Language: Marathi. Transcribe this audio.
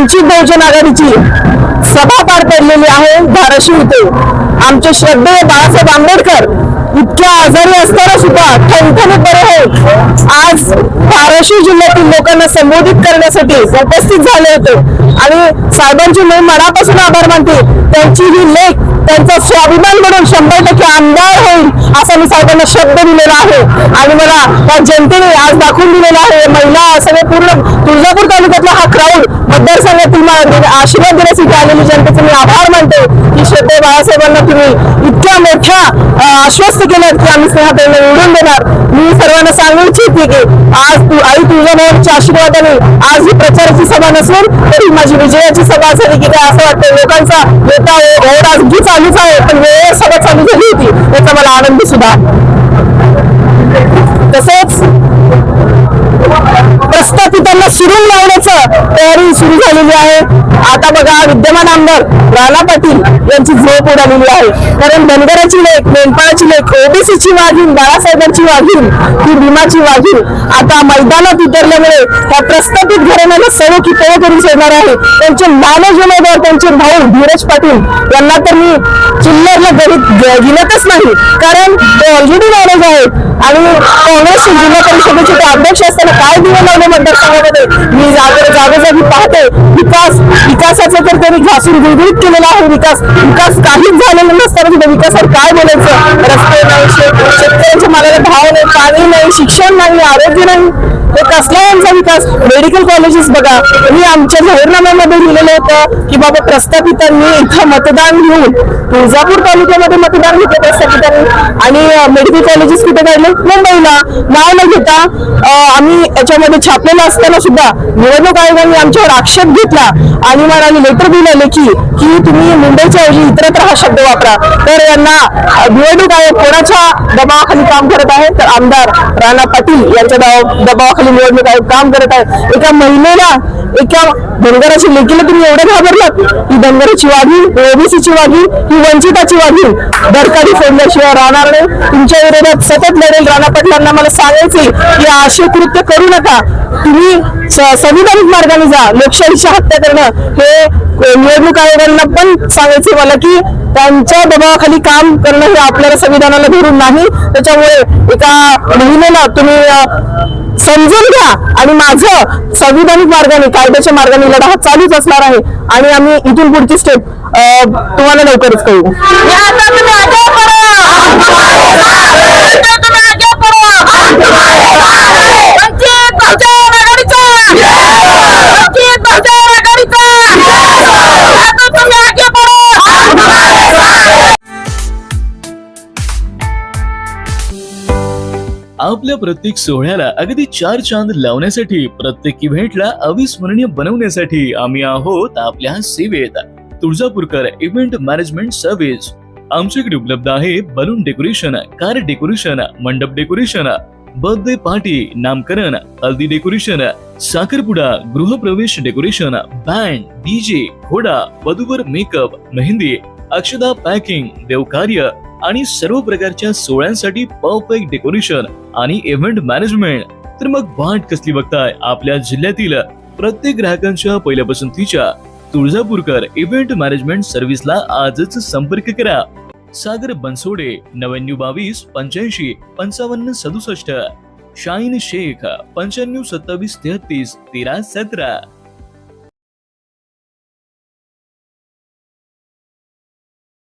वंचित बहुजन आघाडीची सभा पार पडलेली आहे धाराशिव इथे. आमचे श्रद्धेय बाळासाहेब आंबेडकर इतक्या आजारी असताना सुद्धा ठणठणीत बरे होत. आज धाराशिव जिल्ह्यातील लोकांना संबोधित करण्यासाठी उपस्थित झाले होते. आणि साहेबांची मी मनापासून आभार मानते. त्यांची ही लेख त्यांचा स्वाभिमान म्हणून शंभर टक्के आमदार होईल असा मी साहेबांना शब्द दिलेला आहे. आणि मला त्या जनतेने आज दाखवून दिलेला आहे महिला सगळे पूर्ण तुळजापूर तालुक्यातला हा क्राऊड मतदारसंघातील आशीर्वाद देण्यासाठी आलेली जनतेचे मी आभार मानते की श्रद्धे बाळासाहेबांना तुम्ही इतक्या मोठ्या आश्वस्त केल्यात की आम्ही स्नेहाताईंना निवडून देणार. मी सर्वांना सांगू इच्छिते की आज तू आई तुळजाभवानीच्या आशीर्वादाने आज ही प्रचाराची सभा नसून तरी माझी विजयाची सभा झाली की काय असं वाटतं लोकांचा नेता ओढ अगदी चालूच आहे. पण वेळ सगळं चालू झाली होती. याचा मला आनंद सुद्धा. तसंच प्रस्थापितांना शिरून लावण्याचं तयारी सुरू झालेली आहे. आता बघा विद्यमान आमदार राणा पाटील यांची झोप उडालेली आहे. कारण धनगराची लेख मेंढपाळाची लेख ओबीसीची वाघीण बाळासाहेबांची वाघीण ही भीमाची वाघीण आता मैदानात उतरल्यामुळे त्या प्रस्थापित घराण्याला सर्व कितळे करून सोडणार आहे. त्यांचे मानज उमेदवार त्यांचे भाऊ धीरज पाटील यांना तर मी चिल्लरला गणित गिनतच नाही. कारण ते ऑलरेडी मॅनेज आहेत. आणि काँग्रेस जिल्हा परिषदेचे ते अध्यक्ष असताना काय दिवे लावले मतदारसंघामध्ये? मी जागे जागोजागी पाहते. विकास विकासाचं तर त्यांनी घासून गुळगुळीत केलेला आहे. विकास विकास काहीच झालेला नसताना सुद्धा विकासावर काय बोलायचं? रस्ते नाही शेतकऱ्यांच्या मालाला भाव नाही पाणी नाही शिक्षण नाही आरोग्य नाही. हे कसला यांचा विकास? मेडिकल कॉलेजेस बघा. मी आमच्या जाहीरनाम्यामध्ये लिहिलेलं होतं की बाबा प्रस्थापितांनी इथं मतदान घेऊन तुळजापूर तालुक्यामध्ये मतदान घेतलं प्रस्थापितांनी. आणि मेडिकल कॉलेजेस कुठे काढले? मुंबईला. नाव न घेता आम्ही याच्यामध्ये छापलेलं असताना सुद्धा निवडणूक आयोगाने आमच्यावर आक्षेप घेतला. आणि मला लेटर लेखी की की तुम्ही मुंबईच्या ऐवजी इतरत्र हा शब्द वापरा. तर यांना निवडणूक आयोग कोणाच्या दबावाखाली काम करत आहे? तर आमदार राणा पाटील यांच्या दबावाखाली निवडणूक आयोग काम करत आहे. एका महिलेला एका धनगराची लेखीला तुम्ही एवढं घाबरलात? ही धनगराची वाघीण ओबीसीची वाघीण ही वंचिताची वाघीण दरकारी फोडल्याशिवाय राहणार नाही. तुमच्या विरोधात सतत लढेल राणा पाटलांना मला सांगायचे की असे कृत्य करू नका. तुम्ही संविधानिक मार्गाने जा. लोकशाहीची हत्या करणं हे निवडणूक आयोगांना पण सांगायचे मला की त्यांच्या दबावाखाली काम करणं हे आपल्याला संविधानाला धरून नाही. त्याच्यामुळे एका महिलेला तुम्ही समजून घ्या. आणि माझं संविधानिक मार्गाने कायद्याच्या मार्गाने लढा हा चालूच असणार आहे. आणि आम्ही इथून पुढची स्टेप तुम्हाला लवकरच कळू. आपल्या प्रत्येक सोहळ्याला अगदी चार चांद लावण्यासाठी प्रत्येक इव्हेंटला अविस्मरणीय बनवण्यासाठी आम्ही आहोत आपल्या सेवेत. Tuljapurkar event management service. आमच्याकडे उपलब्ध आहे बलून डेकोरेशन कार डेकोरेशन मंडप डेकोरेशन बर्थडे पार्टी नामकरण हल्दी डेकोरेशन साखरपुडा गृहप्रवेश डेकोरेशन बँड डीजे घोडा वधूवर मेकअप मेहंदी अक्षदा पॅकिंग देवकार्य आणि सर्व प्रकारच्या सोहळ्यांसाठी परफेक्ट डेकोरेशन आणि इव्हेंट मॅनेजमेंट तर मग वाट कसली बघताय आपल्या जिल्ह्यातील प्रत्येक ग्राहकांच्या पहिल्या पसंतीच्या तुळजापूरकर इव्हेंट मॅनेजमेंट सर्व्हिसला आजच संपर्क करा. सागर बनसोडे नव्याण्णव बावीस पंच्याऐंशी पंचावन्न सदुसष्ट. शाईन शेख पंच्याण्णव सत्तावीस तेहतीस तेरा सतरा.